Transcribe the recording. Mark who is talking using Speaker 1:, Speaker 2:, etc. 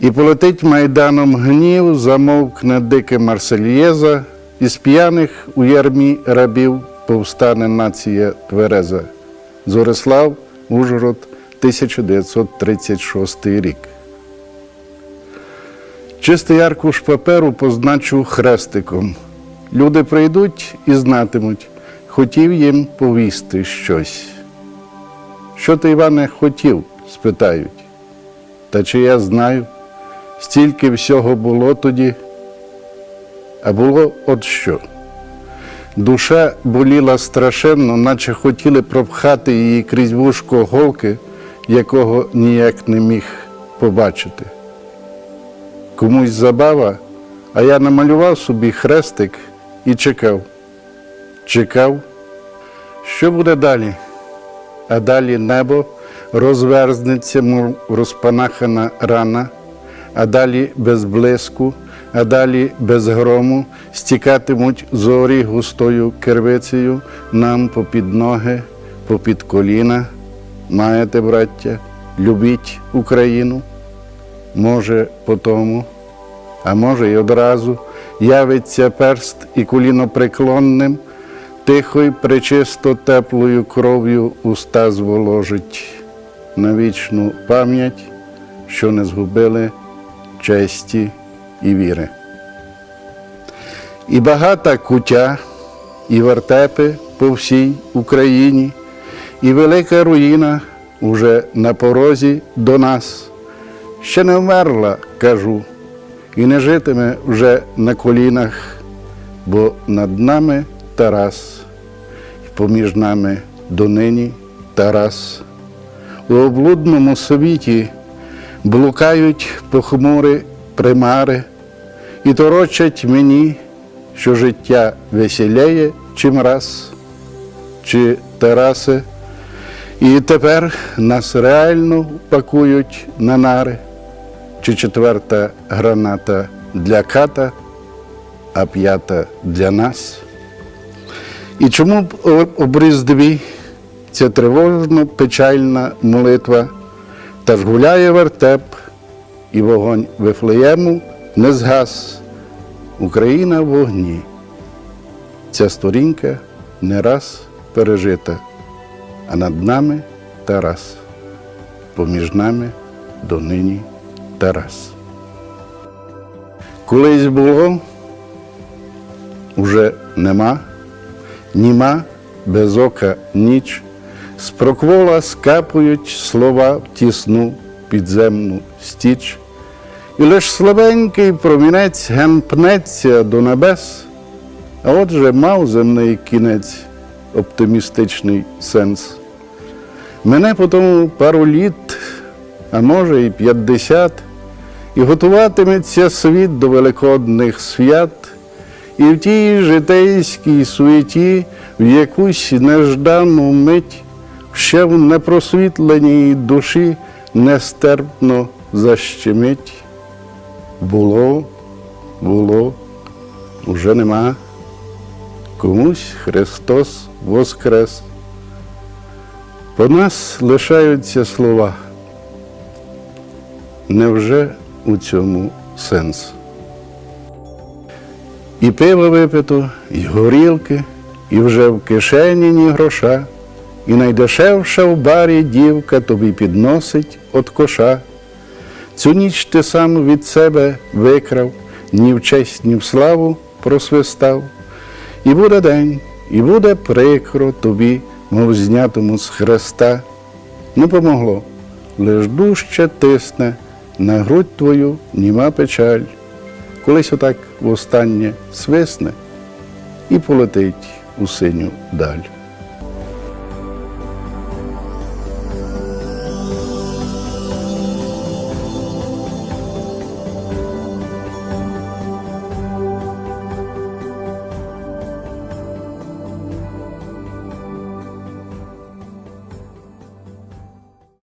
Speaker 1: І полетить майданом гнів, замовкне дике Марсельєза, із п'яних у ярмі рабів повстане нація Твереза. Зорислав, Ужгород, 1936 рік. Чистий аркуш паперу позначу хрестиком. Люди прийдуть і знатимуть, хотів їм повісти щось. Що ти, Іване, хотів? спитають. Та чи я знаю, стільки всього було тоді, а було от що. Душа боліла страшенно, наче хотіли пропхати її крізь вушко голки, якого ніяк не міг побачити. Комусь забава, а я намалював собі хрестик і чекав. Чекав, що буде далі? А далі небо розверзнеться, мов розпанахана рана, а далі без блиску, а далі без грому стікатимуть зорі густою кервицею нам попід ноги, попід коліна. Маєте, браття, любіть Україну. Може, по тому, а може, й одразу явиться перст і коліно преклонним, тихо й пречисто теплою кров'ю уста зволожить на вічну пам'ять, що не згубили честі і віри. І багата кутя, і вертепи по всій Україні, і велика руїна уже на порозі до нас. Ще не вмерла, кажу, і не житиме вже на колінах, бо над нами Тарас, і поміж нами донині Тарас. У облудному світі блукають похмури примари і торочать мені, що життя веселяє чим раз, чи Тарасе, і тепер нас реально пакують на нари, чи четверта граната для ката, а п'ята для нас. І чому б о- об Різдві ця тривожно печальна молитва, та ж гуляє вертеп, і вогонь Вифлеєму не згас. Україна в вогні. Ця сторінка не раз пережита, а над нами Тарас, поміж нами донині Тарас. Колись було, уже нема, німа, без ока ніч, з проквола скапують слова в тісну підземну стіч, і лиш слабенький промінець ген пнеться до небес, а отже мав земний кінець, оптимістичний сенс. Мене потому пару літ, а може і п'ятдесят, і готуватиметься світ до великодних свят, і в тій житейській суеті в якусь неждану мить ще в непросвітленій душі нестерпно защемить. Було, було, уже нема. Комусь Христос воскрес. По нас лишаються слова. Невже у цьому сенс? І пиво випито, і горілки, і вже в кишені ні гроша, і найдешевша в барі дівка тобі підносить от коша. Цю ніч ти сам від себе викрав, ні в честь, ні в славу просвистав. І буде день, і буде прикро тобі, мов знятому з хреста. Не помогло, лиш дужче тисне, на грудь твою німа печаль. Колись отак востаннє свисне і полетить у синю даль.